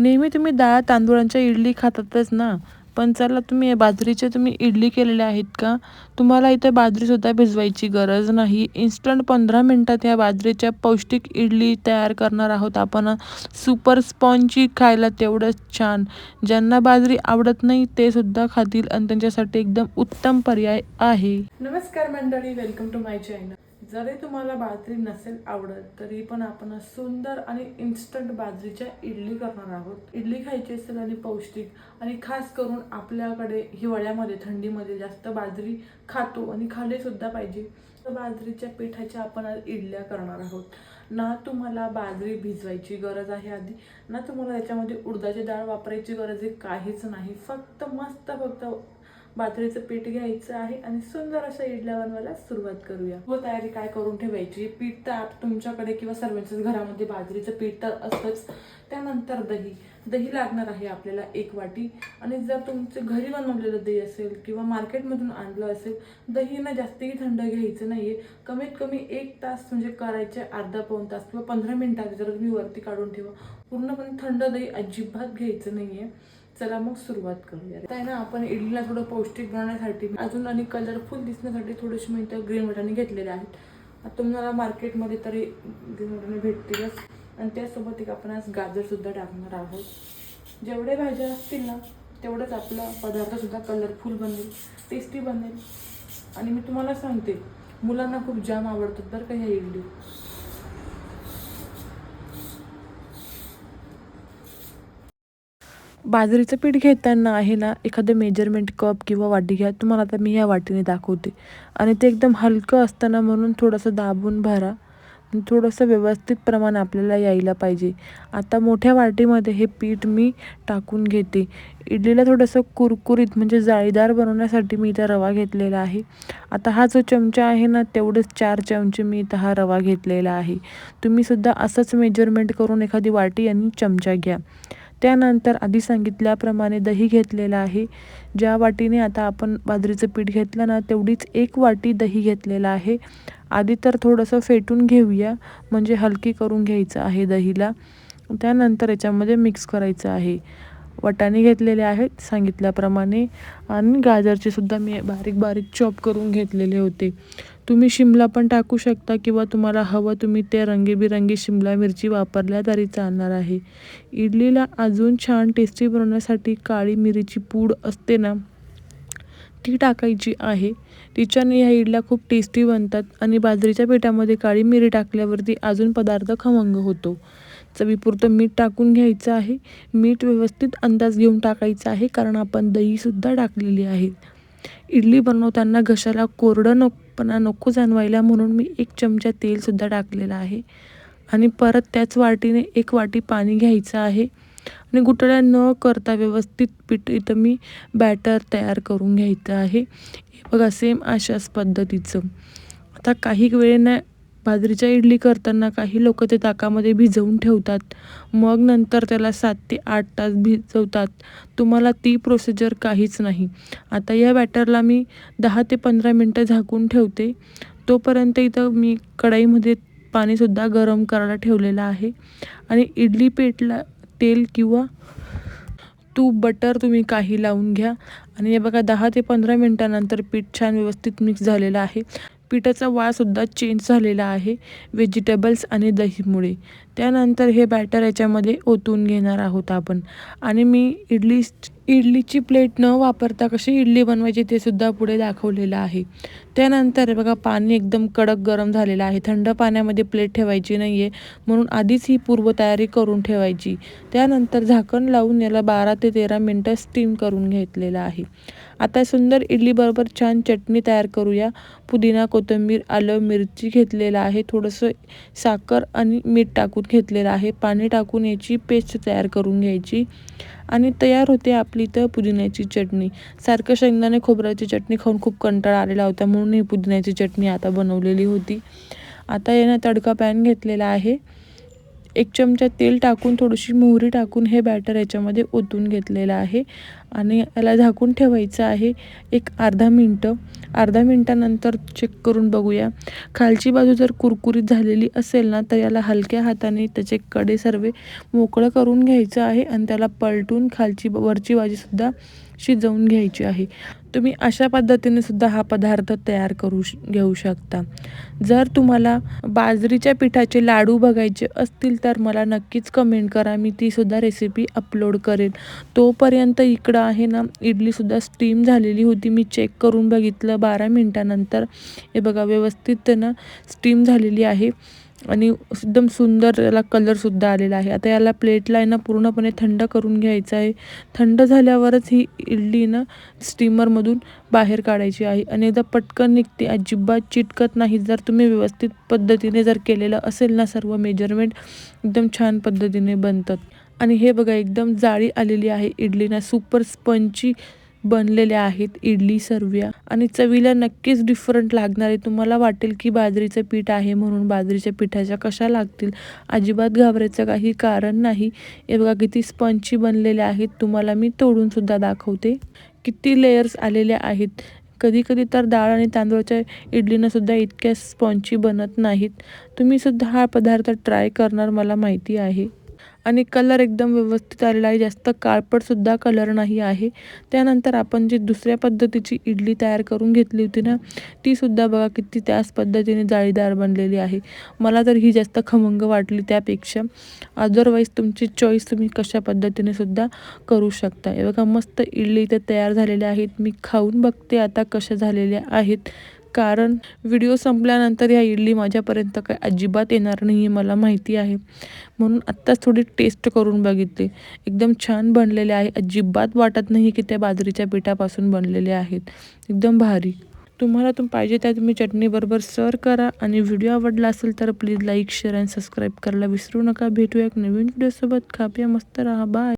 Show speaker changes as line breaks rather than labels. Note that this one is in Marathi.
नेहमी तुम्ही डाळ तांदूळांच्या इडली खातातच ना. पण चला तुम्ही बाजरीचे तुम्ही इडली केलेल्या आहेत का? तुम्हाला इथे बाजरीसुद्धा भिजवायची गरज नाही. इन्स्टंट पंधरा मिनटात या बाजरीच्या पौष्टिक इडली तयार करणार आहोत आपण. सुपर स्पॉन्जी खायला तेवढंच छान. ज्यांना बाजरी आवडत नाही ते सुद्धा खातील आणि त्यांच्यासाठी एकदम उत्तम पर्याय आहे. नमस्कार मंडळी वेलकम टू माय चॅनल जरी तुम्हाला बाजरी नसेल आवडत तरी पण आपण सुंदर आणि इन्स्टंट बाजरीच्या इडली करणार आहोत. इडली खायची असेल आणि पौष्टिक आणि खास करून आपल्याकडे हिवाळ्यामध्ये थंडीमध्ये जास्त बाजरी खातो आणि खाल्ली सुद्धा पाहिजे. तर बाजरीच्या पिठाच्या आपण आज इडल्या करणार आहोत. ना तुम्हाला बाजरी भिजवायची गरज आहे आधी ना तुम्हाला त्याच्यामध्ये उडदाची डाळ वापरायची गरज आहे काहीच नाही. फक्त मस्त फक्त बाजरीचं पीठ घ्यायचं आहे आणि सुंदर असं इडल्या बनवायला सुरुवात करूया. व तयारी काय करून ठेवायची? पीठ तर आप- तुमच्याकडे किंवा सर्वांच्याच घरामध्ये बाजरीचं पीठ तर असतंच. त्यानंतर दही. दही लागणार आहे आपल्याला एक वाटी. आणि जर तुमचं घरी बनवलेलं दही असेल किंवा मार्केटमधून आणलं असेल दही ना जास्तही थंड घ्यायचं नाही आहे कमीत कमी एक तास म्हणजे करायचे अर्धा पाऊण तास किंवा पंधरा मिनिटात जर तुम्ही वरती काढून ठेवा. पूर्णपणे थंड दही अजिबात घ्यायचं नाही आहे चला मग सुरुवात करूया. आता आहे ना आपण इडलीला थोडं पौष्टिक बनवण्यासाठी अजून आणि कलरफुल दिसण्यासाठी थोडीशी मी इथं ग्रीन वटाणे घेतलेले आहेत. आता तुम्हाला मार्केटमध्ये तरी ग्रीन वटाणे भेटतीलच. आणि त्यासोबत एक आपण आज गाजरसुद्धा टाकणार आहोत. जेवढे भाज्या असतील ना तेवढंच आपला पदार्थसुद्धा कलरफुल बनेल टेस्टी बनेल. आणि मी तुम्हाला सांगते मुलांना खूप जाम आवडतात बरं का ह्या इडली. बाजरीचं पीठ घेताना आहे ना एखादं मेजरमेंट कप किंवा वाटी घ्या तुम्हाला आता मी ह्या वाटीने दाखवते. आणि ते एकदम हलकं असताना म्हणून थोडंसं दाबून भरा. थोडंसं व्यवस्थित प्रमाण आपल्याला यायला पाहिजे. आता मोठ्या वाटीमध्ये हे पीठ मी टाकून घेते. इडलीला थोडंसं कुरकुरीत म्हणजे जाळीदार बनवण्यासाठी मी इथं रवा घेतलेला आहे. आता हा जो चमचा आहे ना तेवढंच चार चमचे मी इथं हा रवा घेतलेला आहे. तुम्हीसुद्धा असंच मेजरमेंट करून एखादी वाटी आणि चमचा घ्या. त्यानंतर आधी सांगितल्याप्रमाणे दही घेतलेलं आहे. ज्या वाटीने आता आपण बाजरीचं पीठ घेतलं ना तेवढीच एक वाटी दही घेतलेलं आहे. आधी तर थोडंसं फेटून घेऊया म्हणजे हलकी करून घ्यायचं आहे दहीला. त्यानंतर याच्यामध्ये मिक्स करायचं आहे. वटाणे घेतलेले आहेत सांगितल्याप्रमाणे. आणि गाजरचे सुद्धा मी बारीक बारीक चॉप करून घेतलेले होते. तुम्ही शिमला पण टाकू शकता किंवा तुम्हाला हवं तुम्ही ते रंगीबिरंगी शिमला मिरची वापरल्या तरी चालणार आहे. इडलीला अजून छान टेस्टी बनवण्यासाठी काळी मिरीची पूड असते ना ती टाकायची आहे. तिच्याने ह्या इडल्या खूप टेस्टी बनतात आणि बाजरीच्या पिठामध्ये काळी मिरी टाकल्यावरती अजून पदार्थ खमंग होतो. चवीपुरतं मीठ टाकून घ्यायचं आहे. मीठ व्यवस्थित अंदाज घेऊन टाकायचं आहे कारण आपण दहीसुद्धा टाकलेली आहे. इडली बनवताना घशाला कोरडं नको नकोपणा नको जाणवायला म्हणून मी एक चमचा तेलसुद्धा टाकलेलं आहे. आणि परत त्याच वाटीने एक वाटी पाणी घ्यायचं आहे. आणि गुटळ्या न करता व्यवस्थित पीठ इथं मी बॅटर तयार करून घ्यायचं आहे. हे बघा सेम अशाच पद्धतीचं. आता काही वेळेनं बाजरीच्या इडली करताना काही लोक ते ताकामध्ये भिजवून ठेवतात. मग नंतर त्याला सात ते आठ तास भिजवतात. तुम्हाला ती प्रोसिजर काहीच नाही. आता या बॅटरला मी दहा ते पंधरा मिनटं झाकून ठेवते. तोपर्यंत इथं मी कढईमध्ये पाणीसुद्धा गरम करायला ठेवलेलं आहे. आणि इडली पेटला तेल किंवा तूप बटर तुम्ही काही लावून घ्या. आणि हे बघा दहा ते पंधरा मिनटानंतर पीठ छान व्यवस्थित मिक्स झालेलं आहे. पिठाचा वाळसुद्धा चेंज झालेला आहे. व्हेजिटेबल्स आणि दहीमुळे. त्यानंतर हे बॅटर याच्यामध्ये ओतून घेणार आहोत आपण. आणि मी इडली इडलीची प्लेट न वापरता कशी इडली बनवायची ते सुद्धा पुढे दाखवलेलं आहे. त्यानंतर बघा पाणी एकदम कडक गरम झालेलं आहे. थंड पाण्यामध्ये प्लेट ठेवायची नाही आहे म्हणून आधीच ही पूर्वतयारी करून ठेवायची. त्यानंतर झाकण लावून याला बारा ते तेरा मिनटं स्टीम करून घेतलेलं आहे. आता सुंदर इडलीबरोबर छान चटणी तयार करूया. पुदिना कोथिंबीर आलं मिरची घेतलेलं आहे. थोडंसं साखर आणि मीठ टाकून घेतलेलं आहे. पाणी टाकून याची पेस्ट तयार करून घ्यायची. आणि तयार होते आपली तर पुदिन्याची चटणी. सारखं शेंगदाणे खोबऱ्याची चटणी खाऊन खूप कंटाळा आलेला होता म्हणून ही पुदिन्याची चटणी आता बनवलेली होती. आता यानं तडका पॅन घेतलेला आहे. एक चमचा तेल टाकून थोडीशी मोहरी टाकून हे बॅटर याच्यामध्ये ओतून घेतलेलं आहे. आणि याला झाकून ठेवायचं आहे एक अर्धा मिनटं. अर्धा मिनटानंतर चेक करून बघूया. खालची बाजू जर कुरकुरीत झालेली असेल ना तर याला हलक्या हाताने त्याचे कडे सर्व मोकळं करून घ्यायचं आहे आणि त्याला पलटून खालची वरची बाजूसुद्धा शिजवून घ्यायची आहे. तुम्ही अशा पद्धतीने सुद्धा हा पदार्थ तयार करू श घेऊ शकता. जर तुम्हाला बाजरीच्या पिठाचे लाडू बघायचे असतील तर मला नक्कीच कमेंट करा. मी तीसुद्धा रेसिपी अपलोड करेन. तोपर्यंत इकडं आहे ना इडलीसुद्धा स्टीम झालेली होती. मी चेक करून बघितलं बारा मिनटानंतर. हे बघा व्यवस्थित ना स्टीम झालेली आहे. आणि एकदम सुंदर याला कलरसुद्धा आलेला आहे. आता याला प्लेटला आहे ना पूर्णपणे थंड करून घ्यायचं आहे. थंड झाल्यावरच ही इडली ना स्टीमरमधून बाहेर काढायची आहे. आणि एकदा पटकन निघते. अजिबात चिटकत नाही. जर तुम्ही व्यवस्थित पद्धतीने जर केलेलं असेल ना सर्व मेजरमेंट एकदम छान पद्धतीने बनतात. आणि हे बघा एकदम जाळी आलेली आहे इडलीना सुपर स्पंची बनलेल्या आहेत इडली सर्व्या. आणि चवीला नक्कीच डिफरंट लागणार आहे. तुम्हाला वाटेल की बाजरीचं पीठ आहे म्हणून बाजरीच्या पिठाच्या कशा लागतील? अजिबात घाबरायचं काही कारण नाही. हे बघा किती स्पंची बनलेल्या आहेत. तुम्हाला मी तोडूनसुद्धा दाखवते. किती लेयर्स आलेल्या आहेत. कधी कधी तर डाळ आणि तांदूळाच्या इडलीनंसुद्धा इतक्या स्पॉन्ची बनत नाहीत. तुम्हीसुद्धा हा पदार्थ ट्राय करणार मला माहिती आहे. आणि कलर एकदम व्यवस्थित आलेला आहे. जास्त काळपटसुद्धा कलर नाही आहे. त्यानंतर आपण जी दुसऱ्या पद्धतीची इडली तयार करून घेतली होती ना तीसुद्धा बघा किती त्याच पद्धतीने जाळीदार बनलेली आहे. मला तर ही जास्त खमंग वाटली त्यापेक्षा. अदरवाईज तुमची चॉईस तुम्ही कशा पद्धतीने सुद्धा करू शकता. हे बघा मस्त इडली इथे तयार झालेल्या आहेत. मी खाऊन बघते आता कशा झालेल्या आहेत. कारण व्हिडिओ संपल्यानंतर ह्या इडली माझ्यापर्यंत काय अजिबात येणार नाही हे मला माहिती आहे. म्हणून आत्ताच थोडी टेस्ट करून बघितली. एकदम छान बनलेले आहे. अजिबात वाटत नाही की त्या बाजरीच्या पिठापासून बनलेले आहेत. एकदम भारी. तुम्हाला तुम पाहिजे त्या तुम्ही चटणीबरोबर सर्व करा. आणि व्हिडिओ आवडला असेल तर प्लीज लाईक शेअर आणि सबस्क्राईब करायला विसरू नका. भेटूया एक नवीन व्हिडिओसोबत खाप्या मस्त राहा. बाय